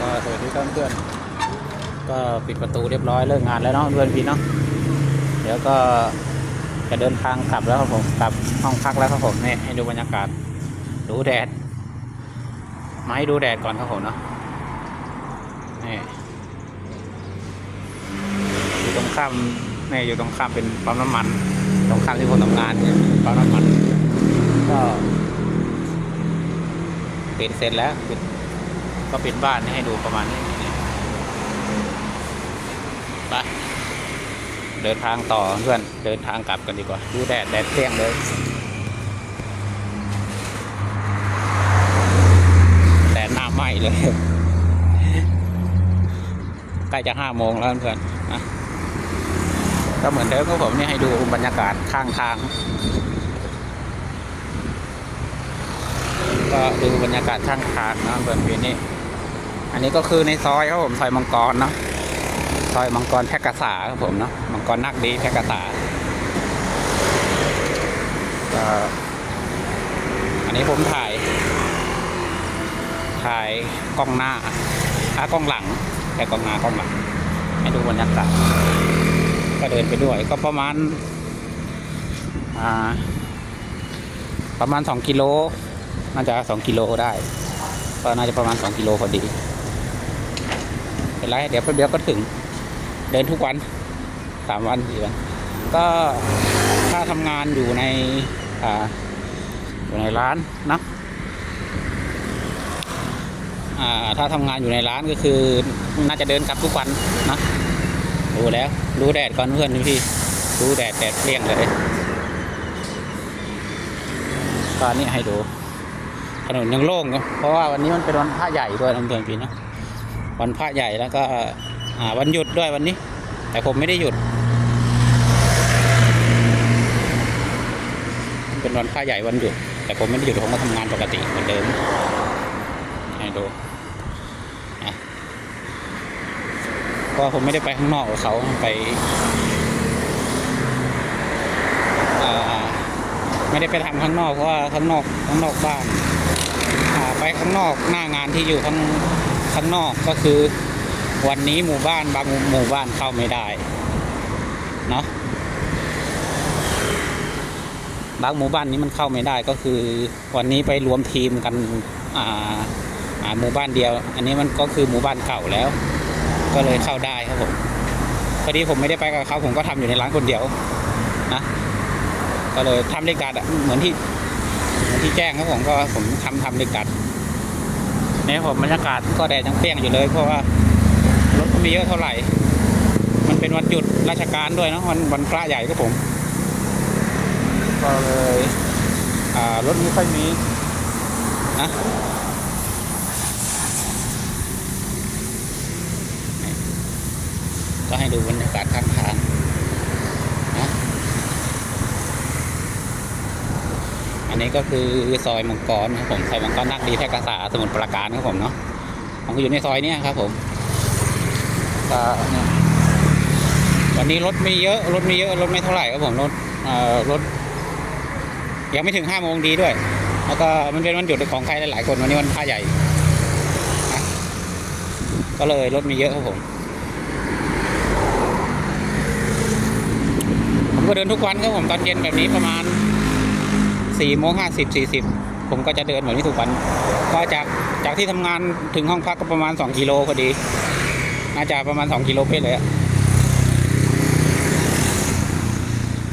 ก็สวัสดีครับเพื่อนก็ปิดประตูเรียบร้อยเลิกงานแล้วเนาะเพื่อนพี่เนาะเดี๋ยวก็จะเดินทางกลับแล้วครับผมกลับห้องพักแล้วครับผมนี่ให้ดูบรรยากาศดูแดดมาให้ดูแดดก่อนครับผมเนาะนี่อยู่ตรงข้ามนี่อยู่ตรงข้ามเป็นปั๊มน้ำมัน ตรงข้ามที่ผมทำงานเนี่ยปั๊มน้ำมัน ก็ปิดเสร็จแล้วปิด ก็เปิดบ้านให้ดูประมาณนี้ไปเดินทางต่อเพื่อนเดินทางกลับกันดีกว่า ดูแดดแดดเปรี้ยงเลยแดดหน้าไหม้เลยใกล้จะห้าโมงแล้วเพื่อนนะก็เหมือนเดิมครับผมนี่ให้ดูบรรยากาศข้างทาง ก็ดูบรรยากาศข้างทางนะเพื่อนพี่นี่ อันนี้ก็คือในซอยครับผมซอยมังกรเนาะซอยมังกรแพร่กษาครับผมเนาะมังกรนักดีแพร่กษาอันนี้ผมถ่าย ถ่ายกล้องหน้าอ่ากล้องหลังแต่กล้องหน้ากล้องหลัง ให้ดูบรรยากาศก็เดินไปด้วยก็ประมาณอ่าประมาณสองกิโลน่าจะสองกิโลได้ก็น่าจะประมาณ2กิโลพอดี เป็นไรเดี๋ยวแป๊บเดียวก็ถึง เดินทุกวันสามวันสี่วันก็ถ้าทำงานอยู่ในอ่าอยู่ในร้านนะอ่าถ้าทำงานอยู่ในร้านก็คือ น่าจะเดินกลับทุกวันนะดูแล้วดูแดดก่อนเพื่อนพี่ดูแดดแดดเปรี้ยงเลยตอนนี้ให้ดูถนนยังโล่งเพราะว่าวันนี้มันเป็นวันพระใหญ่ด้วยนะเพื่อนพี่นะ วันพระใหญ่แล้วก็วันหยุดด้วยวันนี้ แต่ผมไม่ได้หยุด เป็นวันพระใหญ่วันหยุด แต่ผมไม่ได้หยุดผมก็ทำงานปกติเหมือนเดิมให้ดูเพราะผมไม่ได้ไปข้างนอกเขาไปไม่ได้ไปทำข้างนอกเพราะว่าข้างนอกข้างนอกบ้านไปข้างนอกหน้างานที่อยู่ข้าง ข้างนอกก็คือวันนี้หมู่บ้านบางหมู่บ้านเข้าไม่ได้เนาะบางหมู่บ้านนี้มันเข้าไม่ได้ก็คือ วันนี้ไปรวมทีมกันอ่าอ่าหมู่บ้านเดียว อันนี้มันก็คือหมู่บ้านเก่าแล้ว ก็เลยเข้าได้ครับผมพอดีผมไม่ได้ไปกับเขาผมก็ทำอยู่ในร้านคนเดียวนะก็เลยทำด้วยกันอะเหมือนที่ที่แจ้งครับผมก็ผมทำทำด้วยกัน นี่ยผมบรรยากาศก็แดดยังเปรี้ยงอยู่เลยเพราะว่ารถก็ม่เยอะเท่าไหร่ มันเป็นวันหยุดราชการด้วยเนอะวันวันพระใหญ่ครับผมก็เลยอ่ารถไม่ค่อยมีนะก็ให้ดูบรรยากาศข้างทางนะ อันนี้ก็คือซอยมังกรครับผมซอยมังกรนักดีแพร่กษาสมุทรปราการครับผมเนาะผมก็อยู่ในซอยเนี้ยครับผมก็เนี่ยวันนี้รถไม่เยอะรถไม่เยอะรถไม่เท่าไหร่ครับผมรถเอ่อรถ ยังไม่ถึงห้าโมงดีด้วย แล้วก็มันเป็นวันหยุดของใครหลายๆคนวันนี้วันพระใหญ่ ก็เลยรถมีเยอะครับผมผมก็เดินทุกวันครับผมตอนเย็นแบบนี้ประมาณ สี่โมงห้าสิบสี่สิบผมก็จะเดินแบบนี้ทุกวันก็จากจากที่ทำงานถึงห้องพักก็ประมาณสองกิโลพอดี น่าจะประมาณสองกิโลเป๊ะเลยอะ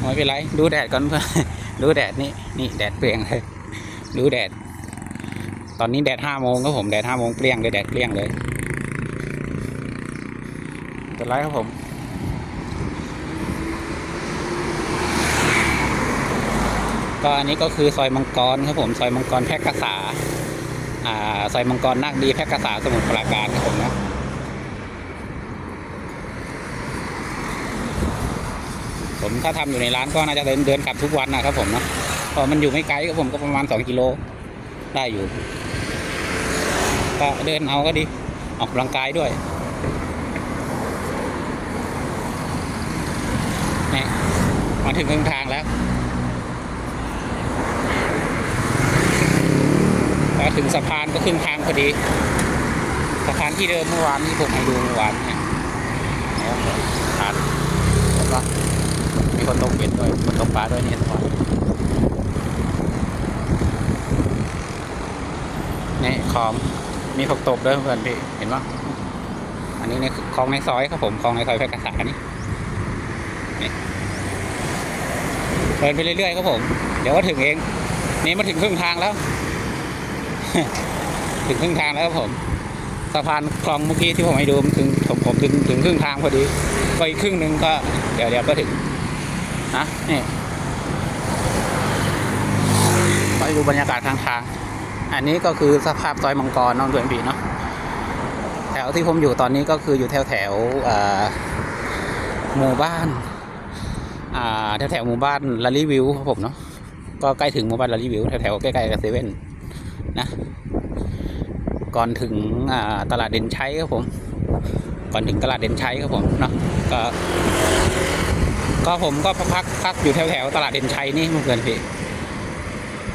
ไม่เป็นไร ดูแดดก่อนเพื่อนดูแดดนี่นี่แดดเปรี้ยงเลยดูแดด ตอนนี้แดดห้าโมงครับผมแดดห้าโมงเปรี้ยงเลยแดดเปรี้ยงเลยเป็นไรครับผม ก็อันนี้ก็คือซอยมังกรครับผมซอยมังกรแพร่กษาอ่าซอยมังกรนาคดีแพร่กษาสมุทรปราการครับผมนะผมถ้าทำอยู่ในร้านก็น่าจะเดินเดินกลับทุกวันนะครับผมเนาะเพราะมันอยู่ไม่ไกลครับผมก็ประมาณสองกิโลได้อยู่ ก็เดินเอาก็ดี ออกกำลังกายด้วยนี่มาถึงครึ่งทางแล้ว พอถึงสะพานก็ครึ่งทางพอดีสถานที่เดิมเมื่อวานที่ผมให้ดูเมื่อวานเนี่ยแล้วสถานแล้วก็มีคนตกเบ็ดด้วยคนตกปลาด้วยเนี่ยสถานนี่คลองมีผักตบด้วยเพื่อนพี่เห็นปะอันนี้ในคลองในซอยครับผมคลองในซอยแพร่กษานี่นี่เดินไปเรื่อยๆครับผม เดี๋ยวก็ถึงเอง นี่มาถึงครึ่งทางแล้ว ถึงครึ่งทางแล้วครับผมสะพานคลองเมื่อกี้ที่ผมให้ดูมันถึงผมผมถึงถึงครึ่งทางพอดีก็อีกครึ่งหนึ่งก็เดี๋ยวเดี๋ยวก็ถึงนะนี่ไปดูบรรยากาศทางทาง อันนี้ก็คือสภาพซอยมังกรน้องเดือนบีเนาะแถวที่ผมอยู่ตอนนี้ก็คืออยู่แถวแถวหมู่บ้านแถวแถวหมู่บ้านลารีวิวครับผมเนาะก็ใกล้ถึงหมู่บ้านลารีวิวแถวแถวใกล้ๆกับเซเว่น นะ ก่อนถึงตลาดเด่นชัยครับผม ก่อนถึงตลาดเด่นชัยครับผมเนาะก็ก็ผมก็พักพักอยู่แถวแถวตลาดเด่นชัยนี่เพื่อนพี่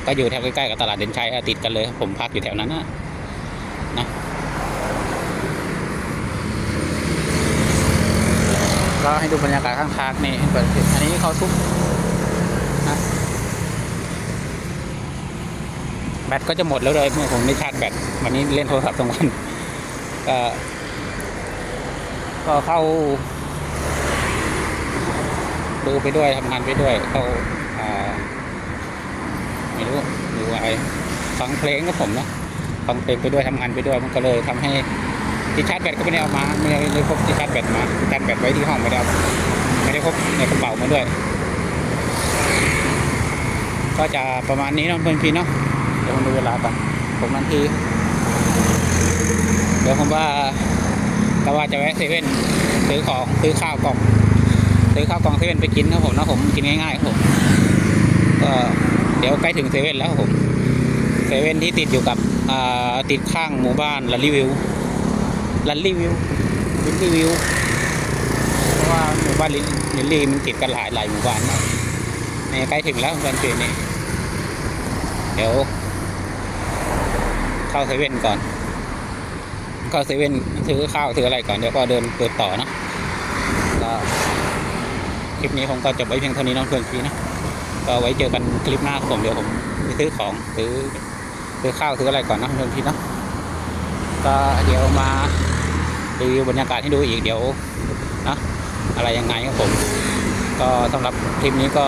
ก็อยู่แถวใกล้ๆกับตลาดเด่นชัยติดกันเลยผมพักอยู่แถวนั้นนะนะก็ให้ดูบรรยากาศข้างทางนี่เพื่อนพี่อันนี้เขาซุกนะแบตก็จะหมดแล้วเลยผมได้ชาร์จแบตวันนี้เล่นโทรศัพท์ทั้งวันก็ก็เข้าดูไปด้วยทำงานไปด้วยเข้าอ่าไม่รู้ดูอะไรฟังเพลงกับผมนะฟังเพลงไปด้วยทำงานไปด้วยมันก็เลยทำให้ที่ชาร์จแบตก็ไม่ได้เอามาไม่ได้เลยพกที่ชาร์จแบตมาชาร์จแบตไว้ที่ห้องไม่ได้ไม่ได้พกในกระเป๋ามาด้วย ก็จะประมาณนี้เนาะเพื่อนพี่เนาะ ยวมาดูเวลากันผมนาที เดี๋ยวผมว่าก็ว่าจะแวะเซเว่นซื้อของซื้อข้าวกล่องซื้อข้าวกล่องเซเว่นไปกินครับผมนะผมกินง่ายๆครับผมก็เดี๋ยวใกล้ถึงเซเว่นแล้วครับผมเซเว่นที่ติดอยู่กับติดข้างหมู่บ้านลันรีวิวลันรีวิวลินรีวิวเพราะว่าหมู่บ้านลินลินรีมันติดกันหลายหลายหมู่บ้านนะนี่ใกล้ถึงแล้วเพื่อนเพื่นนี่เดี๋ยว เข้าเซเว่นก่อน เข้าเซเว่นซื้อข้าวซื้ออะไรก่อนเดี๋ยวก็เดินเปิดต่อนะก็คลิปนี้ผมก็จบไว้เพียงเท่านี้น้องเพื่อนพีนะก็ไว้เจอกันคลิปหน้าครับผมเดี๋ยวผมไปซื้อของซื้อซื้อข้าวซื้ออะไรก่อนนะเพื่อนพีเนาะก็เดี๋ยวมารีวิวบรรยากาศให้ดูอีกเดี๋ยวนะอะไรยังไงครับผม ก็สำหรับคลิปนี้ก็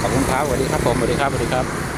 ขอบคุณครับสวัสดีครับผมสวัสดีครับสวัสดีครับ